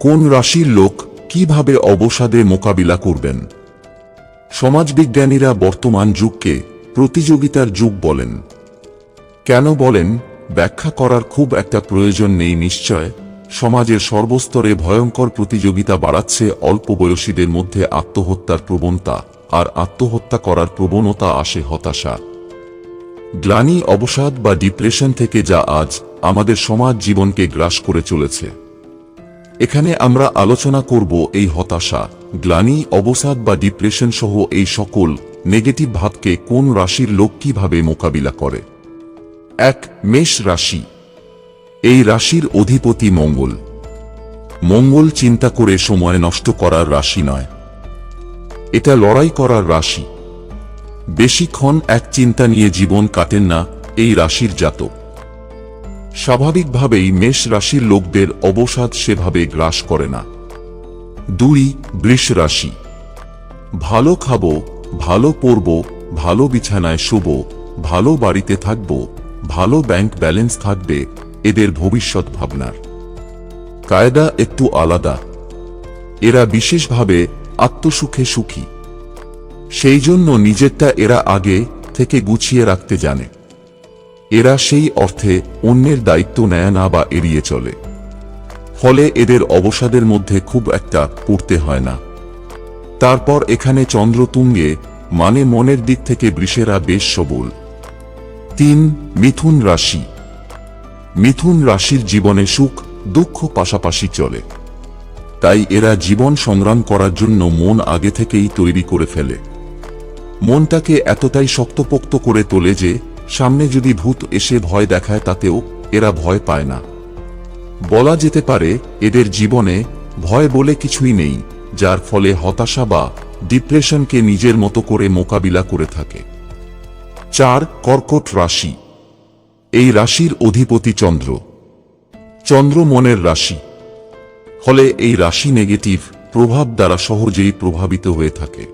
কোন রাশির লোক কীভাবে অবসাদে মোকাবিলা করবেন? সমাজবিজ্ঞানীরা বর্তমান যুগকে প্রতিযোগিতার যুগ বলেন। কেন বলেন? ব্যাখ্যা করার খুব একটা প্রয়োজন নেই নিশ্চয়। সমাজের সর্বস্তরে ভয়ঙ্কর প্রতিযোগিতা বাড়াচ্ছে অল্প বয়সীদের মধ্যে আত্মহত্যার প্রবণতা, আর আত্মহত্যা করার প্রবণতা আসে হতাশা। গ্লানি অবসাদ বা ডিপ্রেশন থেকে যা আজ আমাদের সমাজ জীবনকে গ্রাস করে চলেছে। এখানে আমরা আলোচনা করব এই হতাশা, গ্লানি, অবসাদ বা ডিপ্রেশন সহ এই সকল নেগেটিভ ভাবকে কোন রাশির লোক কীভাবে মোকাবিলা করে? এক, মেষ রাশি। এই রাশির অধিপতি মঙ্গল। মঙ্গল চিন্তা করে সময় নষ্ট করার রাশি নয়। এটা লড়াই করার রাশি। বেশিক্ষণ এক চিন্তা নিয়ে জীবন কাটেন না এই রাশির জাতক। স্বাভাবিকভাবেই মেষ রাশির লোকদের অবসাদ সেভাবে গ্রাস করে না। দুই, বৃষ রাশি। ভালো খাব, ভালো পরব, ভালো বিছানায় শুব, ভালো বাড়িতে থাকব, ভালো ব্যাংক ব্যালেন্স থাকবে, এদের ভবিষ্যৎ ভাবনার। কায়দা একটু আলাদা। এরা বিশেষভাবে আত্মসুখে সুখী। সেই জন্য নিজেরটা এরা আগে থেকে গুছিয়ে রাখতে জানে। এরা সেই অর্থে অন্যের দায়িত্ব নেয় না বা এড়িয়ে চলে। ফলে এদের অবসাদের মধ্যে খুব একটা পড়তে হয় না। তারপর এখানে চন্দ্র তুঙ্গে মানে মনের দিক থেকে বৃষেরা বেশ সবল। তিন, মিথুন রাশি। মিথুন রাশির জীবনে সুখ, দুঃখ পাশাপাশি চলে। তাই এরা জীবন সংগ্রাম করার জন্য মন আগে থেকেই তৈরি করে ফেলে। মনটাকে এতটাই শক্তপোক্ত করে তোলে যে সামনে যদি ভূত এসে ভয় দেখায় তাতেও এরা ভয় পায় না। বলা যেতে পারে, এদের জীবনে ভয় বলে কিছুই নেই, যার ফলে হতাশা বা ডিপ্রেশনকে নিজের মতো করে মোকাবিলা করে থাকে। চার, কর্কট রাশি। এই রাশির অধিপতি চন্দ্র। চন্দ্র মনের রাশি। ফলে এই রাশি নেগেটিভ প্রভাব দ্বারা সহজেই প্রভাবিত হয়ে থাকে।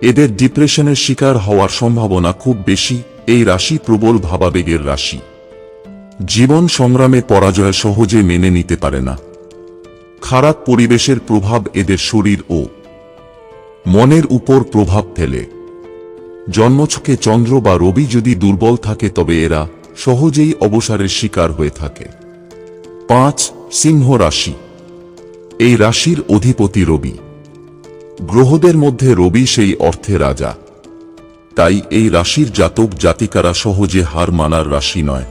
এদের ডিপ্রেশনের শিকার হওয়ার সম্ভাবনা খুব বেশি এই রাশি প্রবল ভাবাবেগের রাশি। জীবন সংগ্রামে পরাজয় সহজে মেনে নিতে পারে না। খারাপ পরিবেশের প্রভাব এদের শরীর ও মনের উপর প্রভাব ফেলে। জন্মছকে চন্দ্র বা রবি যদি দুর্বল থাকে তবে এরা সহজেই অবসারের শিকার হয়ে থাকে। পাঁচ, সিংহ রাশি। এই রাশির অধিপতি রবি। গ্রহদের মধ্যে রবি সেই অর্থে রাজা। তাই এই রাশির জাতক জাতিকারা সহজে হার মানার রাশি নয়।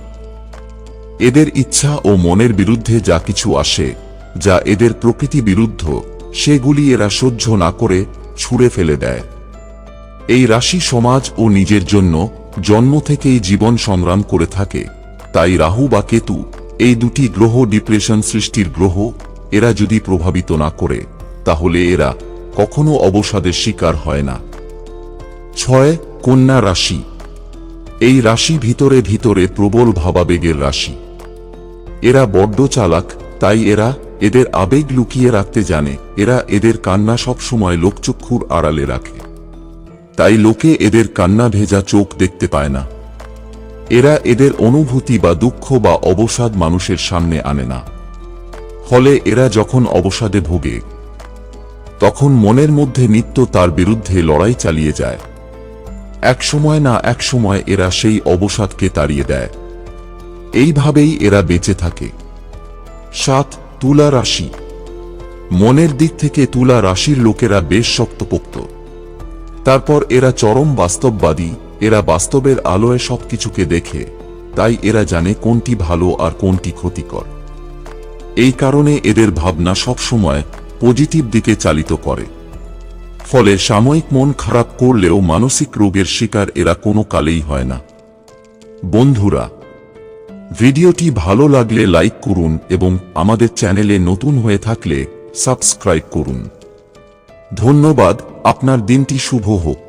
এদের ইচ্ছা ও মনের বিরুদ্ধে যা কিছু আসে, যা এদের প্রকৃতি বিরুদ্ধ, সেগুলি এরা সহ্য না করে ছুঁড়ে ফেলে দেয়। এই রাশি সমাজ ও নিজের জন্য জন্ম থেকেই জীবন সংগ্রাম করে থাকে। তাই রাহু বা কেতু, এই দুটি গ্রহ ডিপ্রেশন সৃষ্টির গ্রহ, এরা যদি প্রভাবিত না করে, তাহলে এরা কখনো অবসাদের শিকার হয় না। ছয় কন্যা রাশি। এই রাশি ভিতরে ভিতরে প্রবল ভাবাবেগের রাশি। এরা বড্ড চালাক, তাই এরা এদের আবেগ লুকিয়ে রাখতে জানে, এরা এদের কান্না সবসময় লোকচক্ষুর আড়ালে রাখে। তাই লোকে এদের কান্না ভেজা চোখ দেখতে পায় না। এরা এদের অনুভূতি বা দুঃখ বা অবসাদ মানুষের সামনে আনে না। ফলে এরা যখন অবসাদে ভোগে, তখন মনের মধ্যে নিত্য তার বিরুদ্ধে লড়াই চালিয়ে যায়। এক সময় না এক সময় এরা সেই অবসাদকে তাড়িয়ে দেয়। এইভাবেই এরা বেঁচে থাকে। সাত, তুলা রাশি। মনের দিক থেকে তুলা রাশির লোকেরা বেশ শক্তপোক্ত। তারপর এরা চরম বাস্তববাদী, এরা বাস্তবের আলোয় সবকিছুকে দেখে, তাই এরা জানে কোনটি ভালো আর কোনটি ক্ষতিকর। এই কারণে এদের ভাবনা সবসময় পজিটিভ দিকে চালিত করে। ফলে সাময়িক মন খারাপ করলেও মানসিক রোগের শিকার এরা কোনো কালেই হয় না। বন্ধুরা, ভিডিওটি ভালো লাগলে লাইক করুন এবং আমাদের চ্যানেলে নতুন হয়ে থাকলে সাবস্ক্রাইব করুন। ধন্যবাদ, আপনার দিনটি শুভ হোক।